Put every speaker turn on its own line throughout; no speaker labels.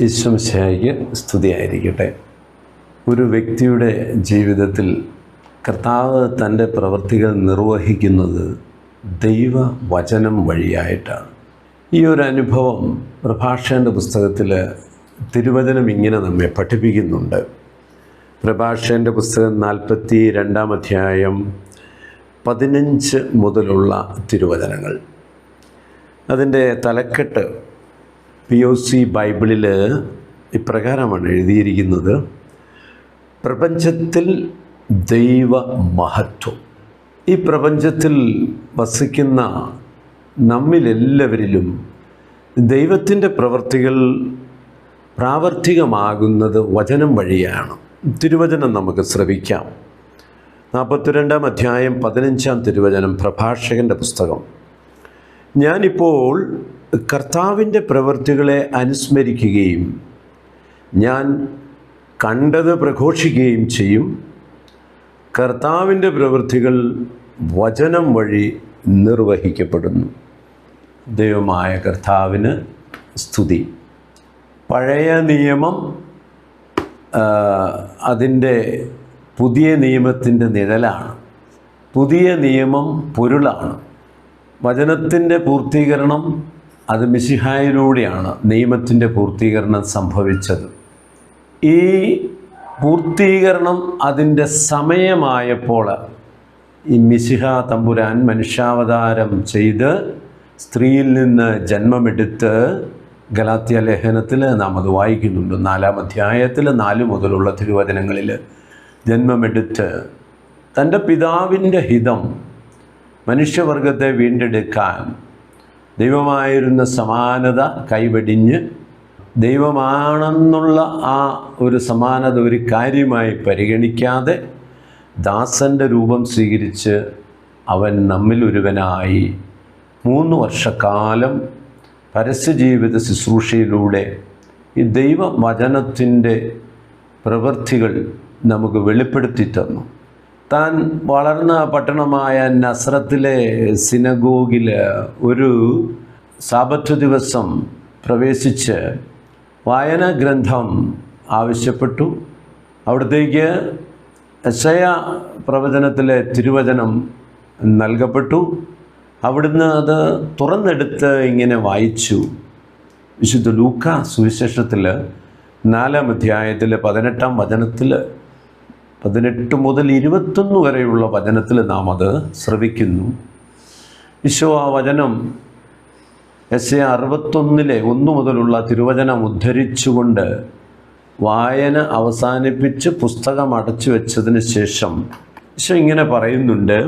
ഈശ്വംശായിക്ക് സ്തുതിയായിരിക്കട്ടെ. ഒരു വ്യക്തിയുടെ ജീവിതത്തിൽ കർത്താവ് തന്റെ പ്രവൃത്തികൾ നിർവഹിക്കുന്നത് ദൈവവചനം വഴിയായിട്ടാണ്. ഈ ഒരു അനുഭവം പ്രഭാഷന്റെ പുസ്തകത്തിൽ തിരുവചനം ഇങ്ങനെ നമ്മെ പഠിപ്പിക്കുന്നുണ്ട്. പ്രഭാഷന്റെ പുസ്തകം നാൽപ്പത്തി രണ്ടാം അധ്യായം പതിനഞ്ച് മുതലുള്ള തിരുവചനങ്ങൾ. അതിന്റെ തലക്കെട്ട് പി ഒ സി ബൈബിളിൽ ഇപ്രകാരമാണ് എഴുതിയിരിക്കുന്നത്. പ്രപഞ്ചത്തിൽ ദൈവ മഹത്വം ഈ പ്രപഞ്ചത്തിൽ വസിക്കുന്ന നമ്മിലെല്ലാവരിലും ദൈവത്തിന്റെ പ്രവൃത്തികൾ പ്രാവർത്തികമാകുന്നത് വചനം വഴിയാണ്. തിരുവചനം നമുക്ക് ശ്രവിക്കാം. നാൽപ്പത്തിരണ്ടാം അധ്യായം പതിനഞ്ചാം തിരുവചനം പ്രഭാഷകന്റെ പുസ്തകം. ഞാനിപ്പോൾ കർത്താവിന്റെ പ്രവൃത്തികളെ അനുസ്മരിക്കുകയും ഞാൻ കണ്ടത് പ്രഘോഷിക്കുകയും ചെയ്യും. കർത്താവിന്റെ പ്രവൃത്തികൾ വചനം വഴി നിർവഹിക്കപ്പെടുന്നു. ദൈവമായ കർത്താവിന് സ്തുതി. പഴയ നിയമം അതിന്റെ പുതിയ നിയമത്തിന്റെ നിഴലാണ്. പുതിയ നിയമം പൊരുളാണ്. വചനത്തിന്റെ പൂർത്തീകരണം അത് മിശിഹായിലൂടെയാണ് നിയമത്തിന്റെ പൂർത്തീകരണം സംഭവിച്ചത്. ഈ പൂർത്തീകരണം അതിന്റെ സമയമായപ്പോൾ ഈ മിശിഹ തമ്പുരാൻ മനുഷ്യാവതാരം ചെയ്ത് സ്ത്രീയിൽ നിന്ന് ജന്മമെടുത്ത് ഗലാത്യ ലേഖനത്തിൽ നാം അത് വായിക്കുന്നുണ്ട്. നാലാം അധ്യായത്തിൽ നാല് മുതലുള്ള തിരുവചനങ്ങളിൽ ജന്മമെടുത്ത് തന്റെ പിതാവിന്റെ ഹിതം മനുഷ്യവർഗത്തെ വീണ്ടെടുക്കാൻ ദൈവമായിരുന്ന സമാനത കൈവെടിഞ്ഞ് ദൈവമാണെന്നുള്ള ആ ഒരു സമാനത ഒരു കാര്യമായി പരിഗണിക്കാതെ ദാസന്റെ രൂപം സ്വീകരിച്ച് അവൻ നമ്മിൽ ഒരുവനായി. മൂന്ന് വർഷക്കാലം പരസ്യജീവിത ശുശ്രൂഷയിലൂടെ ഈ ദൈവവചനത്തിന്റെ പ്രവൃത്തികൾ നമുക്ക് വെളിപ്പെടുത്തി തന്നു. താൻ വളർന്ന പട്ടണമായ നസ്രത്തിലെ സിനഗോഗിൽ ഒരു സാബത്ത് ദിവസം പ്രവേശിച്ച് വായന ഗ്രന്ഥം ആവശ്യപ്പെട്ടു. അവിടത്തേക്ക് എസയ പ്രവചനത്തിലെ തിരുവചനം നൽകപ്പെട്ടു. അവിടുന്ന് അത് തുറന്നെടുത്ത് ഇങ്ങനെ വായിച്ചു. വിശുദ്ധ ലൂക്ക സുവിശേഷത്തിൽ നാലാം അധ്യായത്തിൽ പതിനെട്ടാം വചനത്തിൽ പതിനെട്ട് മുതൽ ഇരുപത്തൊന്ന് വരെയുള്ള വചനത്തിൽ നാം അത് ശ്രവിക്കുന്നു. ഈശോ ആ വചനം എസ് എ അറുപത്തൊന്നിലെ ഒന്നു മുതലുള്ള തിരുവചനം ഉദ്ധരിച്ചുകൊണ്ട് വായന അവസാനിപ്പിച്ച് പുസ്തകം അടച്ചു വെച്ചതിന് ശേഷം ഈശോ ഇങ്ങനെ പറയുന്നുണ്ട്.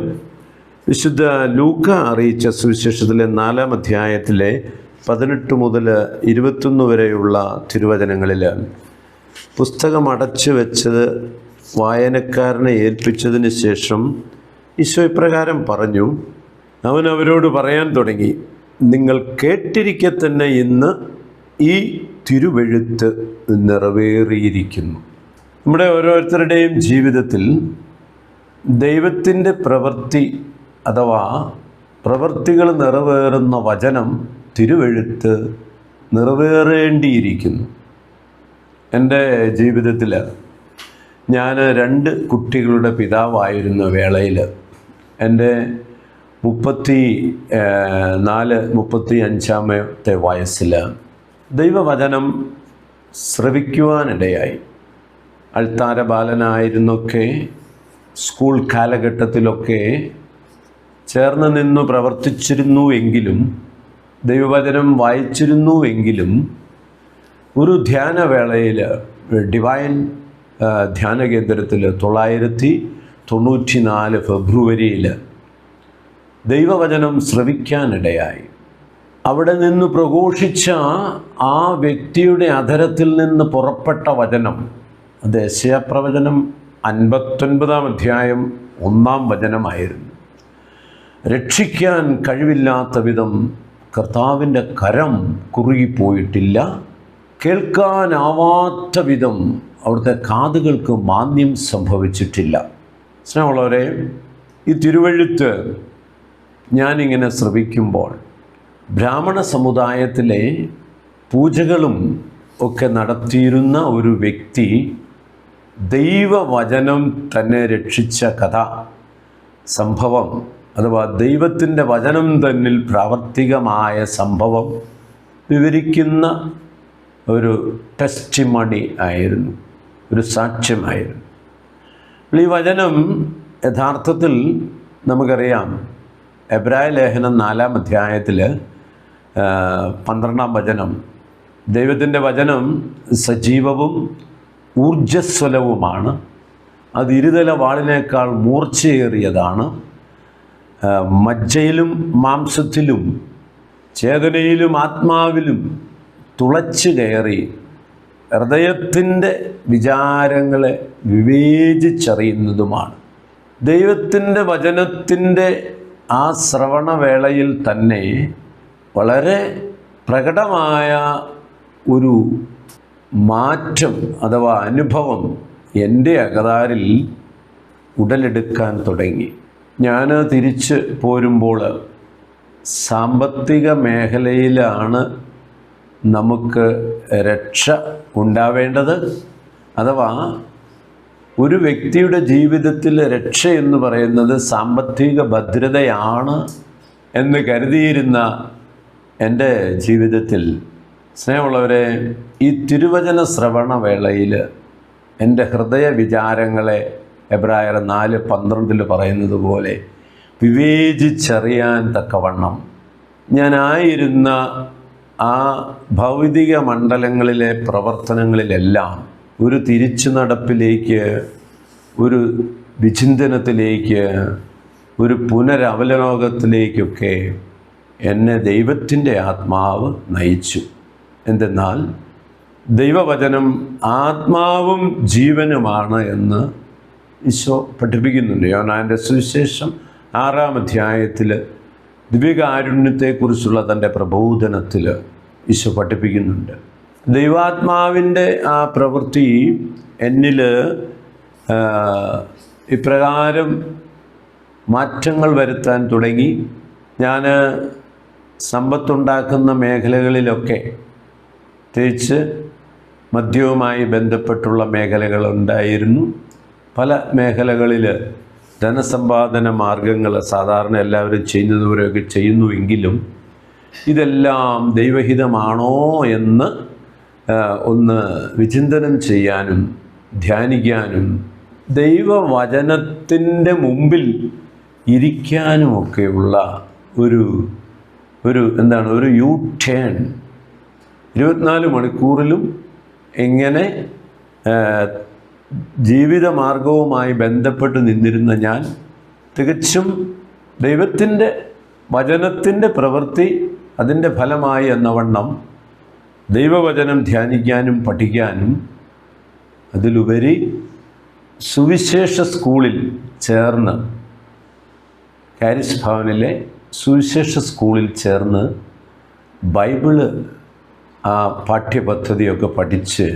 വിശുദ്ധ ലൂക്ക അറിയിച്ച സുവിശേഷത്തിലെ നാലാം അധ്യായത്തിലെ പതിനെട്ട് മുതൽ ഇരുപത്തൊന്ന് വരെയുള്ള തിരുവചനങ്ങളിൽ പുസ്തകം അടച്ചു വെച്ചത് വായനക്കാരനെ ഏൽപ്പിച്ചതിന് ശേഷം ഈശോ ഇപ്രകാരം പറഞ്ഞു അവൻ അവരോട് പറയാൻ തുടങ്ങി നിങ്ങൾ കേട്ടിരിക്കെ തന്നെ ഇന്ന് ഈ തിരുവെഴുത്ത് നിറവേറിയിരിക്കുന്നു. നമ്മുടെ ഓരോരുത്തരുടെയും ജീവിതത്തിൽ ദൈവത്തിന്റെ പ്രവൃത്തി അഥവാ പ്രവൃത്തികൾ നിറവേറുന്ന വചനം തിരുവെഴുത്ത് നിറവേറേണ്ടിയിരിക്കുന്നു. എന്റെ ജീവിതത്തിൽ ഞാൻ രണ്ട് കുട്ടികളുടെ പിതാവായിരുന്ന വേളയിൽ എന്റെ മുപ്പത്തി നാല് മുപ്പത്തി അഞ്ചാമത്തെ വയസ്സിൽ ദൈവവചനം ശ്രവിക്കുവാനിടയായി. അൾത്താര ബാലനായിരുന്നൊക്കെ സ്കൂൾ കാലഘട്ടത്തിലൊക്കെ ചേർന്ന് നിന്ന് പ്രവർത്തിച്ചിരുന്നു എങ്കിലും ദൈവവചനം വായിച്ചിരുന്നു എങ്കിലും ഒരു ധ്യാനവേളയിൽ ഡിവൈൻ ധ്യാന കേന്ദ്രത്തിൽ തൊള്ളായിരത്തി തൊണ്ണൂറ്റി നാല് ഫെബ്രുവരിയിൽ ദൈവവചനം ശ്രവിക്കാനിടയായി. അവിടെ നിന്ന് പ്രഘോഷിച്ച ആ വ്യക്തിയുടെ അധരത്തിൽ നിന്ന് പുറപ്പെട്ട വചനം അത് യശയപ്രവചനം അൻപത്തൊൻപതാം അധ്യായം ഒന്നാം വചനമായിരുന്നു. രക്ഷിക്കാൻ കഴിവില്ലാത്ത വിധം കർത്താവിന്റെ കരം കുറുകിപ്പോയിട്ടില്ല. കേൾക്കാനാവാത്ത വിധം അവിടുത്തെ കാതുകൾക്ക് മാന്യം സംഭവിച്ചിട്ടില്ല. സ്നേഹമുള്ളവരെ ഈ തിരുവഴുത്ത് ഞാനിങ്ങനെ ശ്രവിക്കുമ്പോൾ ബ്രാഹ്മണ സമുദായത്തിലെ പൂജകളും ഒക്കെ നടത്തിയിരുന്ന ഒരു വ്യക്തി ദൈവവചനം തന്നെ രക്ഷിച്ച കഥ സംഭവം അഥവാ ദൈവത്തിന്റെ വചനം തന്നിൽ പ്രാവർത്തികമായ സംഭവം വിവരിക്കുന്ന ഒരു ടെസ്റ്റ് മണി ആയിരുന്നു. ഒരു സാക്ഷ്യമായിരുന്നു. ഈ വചനം യഥാർത്ഥത്തിൽ നമുക്കറിയാം. എബ്രായ ലേഖനം നാലാം അധ്യായത്തിൽ പന്ത്രണ്ടാം വചനം. ദൈവത്തിന്റെ വചനം സജീവവും ഊർജസ്വലവുമാണ്. അത് ഇരുതല വാളിനേക്കാൾ മൂർച്ചയേറിയതാണ്. മജ്ജയിലും മാംസത്തിലും ചേതനയിലും ആത്മാവിലും തുളച്ചു കയറി ഹൃദയത്തിന്റെ വിചാരങ്ങളെ വിവേചിച്ചറിയുന്നതുമാണ്. ദൈവത്തിന്റെ വചനത്തിന്റെ ആ ശ്രവണവേളയിൽ തന്നെ വളരെ പ്രകടമായ ഒരു മാറ്റം അഥവാ അനുഭവം എന്റെ അകതാരിൽ ഉടലെടുക്കാൻ തുടങ്ങി. ഞാൻ തിരിച്ച് പോരുമ്പോൾ സാമ്പത്തിക മേഖലയിലാണ് നമുക്ക് രക്ഷ ഉണ്ടാവേണ്ടത് അഥവാ ഒരു വ്യക്തിയുടെ ജീവിതത്തിൽ രക്ഷ എന്ന് പറയുന്നത് സാമ്പത്തിക ഭദ്രതയാണ് എന്ന് കരുതിയിരുന്ന എന്റെ ജീവിതത്തിൽ. സ്നേഹമുള്ളവരെ ഈ തിരുവചന ശ്രവണ വേളയിൽ എന്റെ ഹൃദയ വിചാരങ്ങളെ എബ്രായർ നാല് പന്ത്രണ്ടിൽ പറയുന്നത് പോലെ വിവേചിച്ചറിയാൻ തക്കവണ്ണം ഞാനായിരുന്ന ആ ഭൗതിക മണ്ഡലങ്ങളിലെ പ്രവർത്തനങ്ങളിലെല്ലാം ഒരു തിരിച്ചു നടപ്പിലേക്ക് ഒരു വിചിന്തനത്തിലേക്ക് ഒരു പുനരവലോകത്തിലേക്കൊക്കെ എന്നെ ദൈവത്തിന്റെ ആത്മാവ് നയിച്ചു. എന്തെന്നാൽ ദൈവവചനം ആത്മാവും ജീവനുമാണ് എന്ന് ഈശോ പഠിപ്പിക്കുന്നുണ്ട്. യോനാന്റെ സുവിശേഷം ആറാം അധ്യായത്തിൽ ദിവ്യകാരുണ്യത്തെക്കുറിച്ചുള്ള തന്റെ പ്രബോധനത്തിൽ ഈശോ പഠിപ്പിക്കുന്നുണ്ട്. ദൈവാത്മാവിന്റെ ആ പ്രവൃത്തി എന്നിൽ ഇപ്രകാരം മാറ്റങ്ങൾ വരുത്താൻ തുടങ്ങി. ഞാൻ സമ്പത്തുണ്ടാക്കുന്ന മേഖലകളിലൊക്കെ പ്രത്യേകിച്ച് മദ്യവുമായി ബന്ധപ്പെട്ടുള്ള മേഖലകളുണ്ടായിരുന്നു പല മേഖലകളിൽ ധനസമ്പാദന മാർഗങ്ങൾ സാധാരണ എല്ലാവരും ചെയ്യുന്നതുവരെയൊക്കെ ചെയ്യുന്നുവെങ്കിലും ഇതെല്ലാം ദൈവഹിതമാണോ എന്ന് ഒന്ന് വിചിന്തനം ചെയ്യാനും ധ്യാനിക്കാനും ദൈവവചനത്തിന്റെ മുമ്പിൽ ഇരിക്കാനുമൊക്കെയുള്ള ഒരു ഒരു എന്താണ് ഒരു യു ടേൺ ഇരുപത്തിനാല് മണിക്കൂറിലും എങ്ങനെ ജീവിതമാർഗവുമായി ബന്ധപ്പെട്ട് നിന്നിരുന്ന ഞാൻ തികച്ചും ദൈവത്തിന്റെ വചനത്തിന്റെ പ്രവൃത്തി അതിന്റെ ഫലമായി എന്നവണ്ണം ദൈവവചനം ധ്യാനിക്കാനും പഠിക്കാനും അതിലുപരി സുവിശേഷ സ്കൂളിൽ ചേർന്ന് കാരിസ് ഭവനിലെ സുവിശേഷ സ്കൂളിൽ ചേർന്ന് ബൈബിൾ ആ പാഠ്യപദ്ധതിയൊക്കെ പഠിച്ച്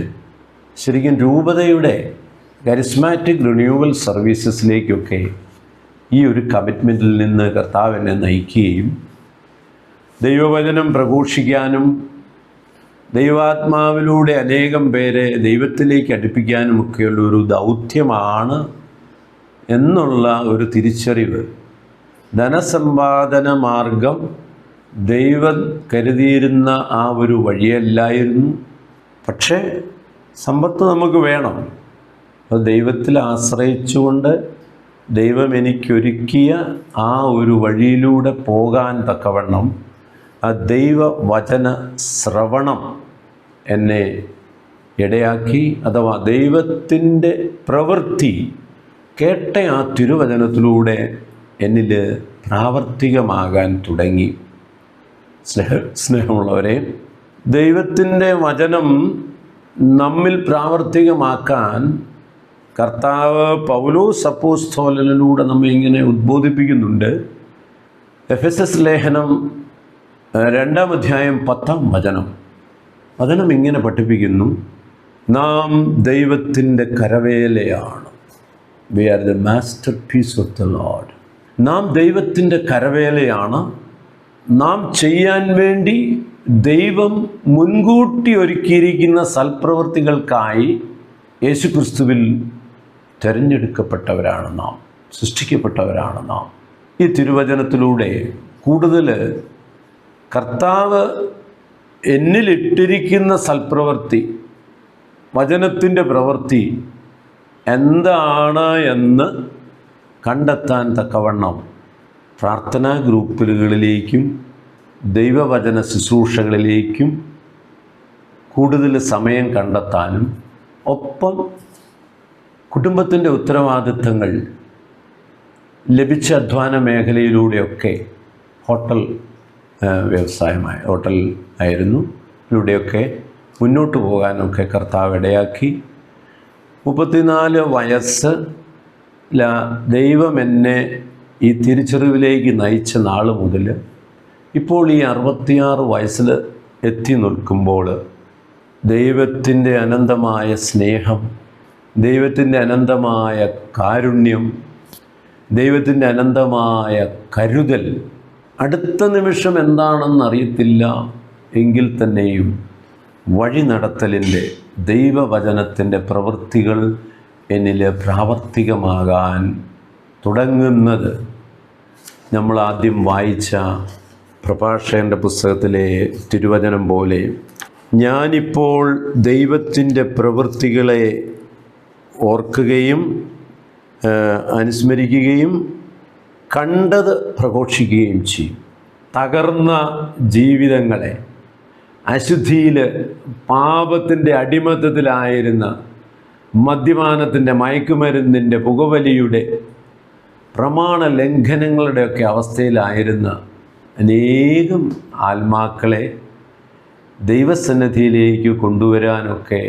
ശരിക്കും രൂപതയുടെ കരിസ്മാറ്റിക് റിന്യൂവൽ സർവീസസിലേക്കൊക്കെ ഈ ഒരു കമ്മിറ്റ്മെന്റിൽ നിന്ന് കർത്താവ് എന്നെ നയിക്കുകയും ദൈവവചനം പ്രഘോഷിക്കാനും ദൈവാത്മാവിലൂടെ അനേകം പേരെ ദൈവത്തിലേക്ക് അടുപ്പിക്കാനും അടുപ്പിക്കാനുമൊക്കെയുള്ള ഒരു ദൗത്യമാണ് എന്നുള്ള ഒരു തിരിച്ചറിവ്. ധനസമ്പാദന മാർഗം ദൈവം കരുതിയിരുന്ന ആ ഒരു വഴിയല്ലായിരുന്നു. പക്ഷേ സമ്പത്ത് നമുക്ക് വേണം. അപ്പോൾ ദൈവത്തിൽ ആശ്രയിച്ചുകൊണ്ട് ദൈവം എനിക്കൊരുക്കിയ ആ ഒരു വഴിയിലൂടെ പോകാൻ തക്കവണ്ണം ആ ദൈവവചന ശ്രവണം എന്നെ ഇടയാക്കി അഥവാ ദൈവത്തിന്റെ പ്രവൃത്തി കേട്ട ആ തിരുവചനത്തിലൂടെ എന്നിൽ പ്രാവർത്തികമാകാൻ തുടങ്ങി. സ്നേഹ സ്നേഹമുള്ളവരെ ദൈവത്തിന്റെ വചനം നമ്മിൽ പ്രാവർത്തികമാക്കാൻ കർത്താവ് പൗലോസ് സപ്പോസ്തോലനിലൂടെ നമ്മെ ഇങ്ങനെ ഉദ്ബോധിപ്പിക്കുന്നുണ്ട്. എഫ് എസ് എസ് ലേഖനം രണ്ടാം അധ്യായം പത്താം വചനം. വചനം ഇങ്ങനെ പഠിപ്പിക്കുന്നു. നാം ദൈവത്തിന്റെ കരവേലയാണ്. We are the masterpiece of the Lord നാം ദൈവത്തിന്റെ കരവേലയാണ്. നാം ചെയ്യാൻ വേണ്ടി ദൈവം മുൻകൂട്ടി ഒരുക്കിയിരിക്കുന്ന സൽപ്രവൃത്തികൾക്കായി യേശുക്രിസ്തുവിൽ തിരഞ്ഞെടുക്കപ്പെട്ടവരാണ് നാം സൃഷ്ടിക്കപ്പെട്ടവരാണ് നാം. ഈ തിരുവചനത്തിലൂടെ കൂടുതൽ കർത്താവ് എന്നിലിട്ടിരിക്കുന്ന സൽപ്രവൃത്തി വചനത്തിന്റെ പ്രവൃത്തി എന്താണ് എന്ന് കണ്ടെത്താൻ തക്കവണ്ണം പ്രാർത്ഥനാ ഗ്രൂപ്പുകളിലേക്കും ദൈവവചന ശുശ്രൂഷകളിലേക്കും കൂടുതൽ സമയം കണ്ടെത്താനും ഒപ്പം കുടുംബത്തിന്റെ ഉത്തരവാദിത്തങ്ങൾ ലഭിച്ച അധ്വാന മേഖലയിലൂടെയൊക്കെ ഹോട്ടൽ വ്യവസായമായ ഹോട്ടൽ ആയിരുന്നു. ഇതിലൂടെയൊക്കെ മുന്നോട്ട് പോകാനൊക്കെ കർത്താവ് ഇടയാക്കി. മുപ്പത്തിനാല് വയസ്സ് ദൈവം എന്നെ ഈ തിരിച്ചറിവിലേക്ക് നയിച്ച നാൾ മുതൽ ഇപ്പോൾ ഈ അറുപത്തിയാറ് വയസ്സിൽ എത്തി നിൽക്കുമ്പോൾ ദൈവത്തിന്റെ അനന്തമായ സ്നേഹം ദൈവത്തിന്റെ അനന്തമായ കാരുണ്യം ദൈവത്തിന്റെ അനന്തമായ കരുതൽ അടുത്ത നിമിഷം എന്താണെന്ന് അറിയത്തില്ല എങ്കിൽ തന്നെയും വഴി നടത്തലിന്റെ ദൈവവചനത്തിന്റെ പ്രവൃത്തികൾ എന്നിൽ പ്രാവർത്തികമാകാൻ തുടങ്ങുന്നത്. നമ്മൾ ആദ്യം വായിച്ച പ്രഭാഷകന്റെ പുസ്തകത്തിലെ തിരുവചനം പോലെ ഞാനിപ്പോൾ ദൈവത്തിന്റെ പ്രവൃത്തികളെ ഓർക്കുകയും അനുസ്മരിക്കുകയും കണ്ടത് പ്രഘോഷിക്കുകയും ചെയ്യും. തകർന്ന ജീവിതങ്ങളെ അശുദ്ധിയിൽ പാപത്തിന്റെ അടിമത്തത്തിലായിരുന്ന മദ്യപാനത്തിന്റെ മയക്കുമരുന്നിന്റെ പുകവലിയുടെ പ്രമാണ ലംഘനങ്ങളുടെയൊക്കെ അവസ്ഥയിലായിരുന്ന അനേകം ആത്മാക്കളെ ദൈവസന്നിധിയിലേക്ക് കൊണ്ടുവരാനൊക്കെ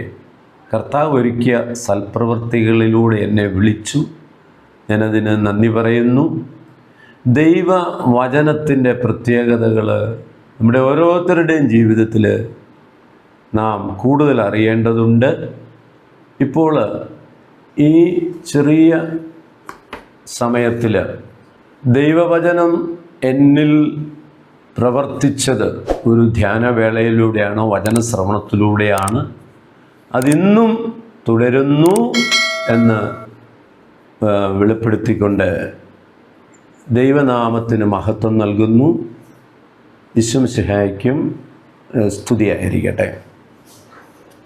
കർത്താവ് ഒരുക്കിയ സൽപ്രവൃത്തികളിലൂടെ എന്നെ വിളിച്ചു. ഞാനതിന് നന്ദി പറയുന്നു. ദൈവ വചനത്തിന്റെ പ്രത്യേകതകൾ നമ്മുടെ ഓരോരുത്തരുടെയും ജീവിതത്തിൽ നാം കൂടുതൽ അറിയേണ്ടതുണ്ട്. ഇപ്പോൾ ഈ ചെറിയ സമയത്തിൽ ദൈവവചനം എന്നിൽ പ്രവർത്തിച്ചത് ഒരു ധ്യാനവേളയിലൂടെയാണോ വചനശ്രവണത്തിലൂടെയാണ്? അതിന്നും തുടരുന്നു എന്ന് വെളിപ്പെടുത്തിക്കൊണ്ട് ദൈവനാമത്തിന് മഹത്വം നൽകുന്നു. വിശ്വം സ്തുതിയായിരിക്കട്ടെ.